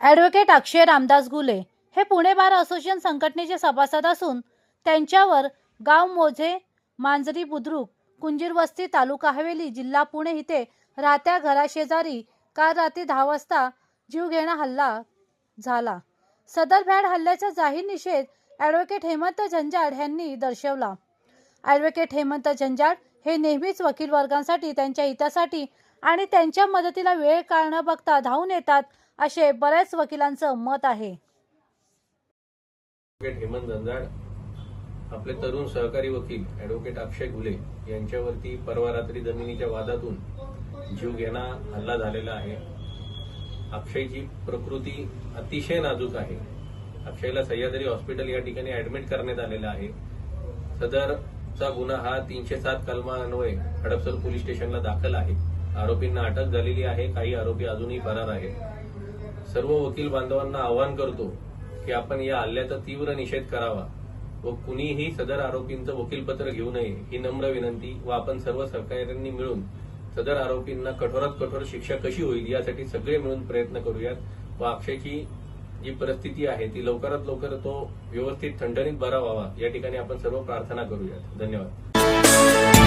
Advocate अक्षय रामदास गुले हे Pune bar association संघटनेचे सभासद असून त्यांच्यावर गाव मोझे मांजरी बुद्रुक कुंजीरवस्ती तालुका हवेली जिल्हा पुणे इथे राहत्या घराशेजारी काल रात्री दहा वाजता जीवघेणा हल्ला झाला. सदर भ्याड हल्ल्याचा जाहीर निषेध ॲडव्होकेट हेमंत झंजाड यांनी दर्शवला. ॲडव्होकेट हेमंत झंजाड हे नेहमीच वकील वर्गांसाठी त्यांच्या हितासाठी आणि त्यांच्या मदतीला वेळ काळ न बघता धावून येतात असे बऱ्याच वकिलांचं मत आहे. हेमंत जंजाड आपले तरुण सहकारी वकील ऍडव्होकेट अक्षय घुले यांच्यावरती परवा रात्री जमिनीच्या वादातून जीव घेणा हल्ला झालेला आहे. अक्षयची प्रकृती अतिशय नाजूक आहे. अक्षयला सह्याद्री हॉस्पिटल या ठिकाणी ऍडमिट करण्यात आलेलं आहे. सदरचा गुन्हा हा तीनशे सात कलमान्वये हडपसर पोलीस स्टेशनला दाखल आहे. आरोपींना अटक झालेली आहे. काही आरोपी अजूनही फरार आहेत. सर्व वकील बांधवांना आवाहन करतो की आपण या हल्ल्याचा तीव्र निषेध करावा व कुणीही सदर आरोपींचं वकीलपत्र घेऊ नये ही नम्र विनंती व आपण सर्व सहकार्यांनी मिळून सदर आरोपींना कठोरात कठोर शिक्षा कशी होईल यासाठी सगळे मिळून प्रयत्न करूयात व अक्षयची जी परिस्थिती आहे ती लवकरात लवकर तो व्यवस्थित थंडणीत बरा व्हावा या ठिकाणी आपण सर्व प्रार्थना करूयात. धन्यवाद.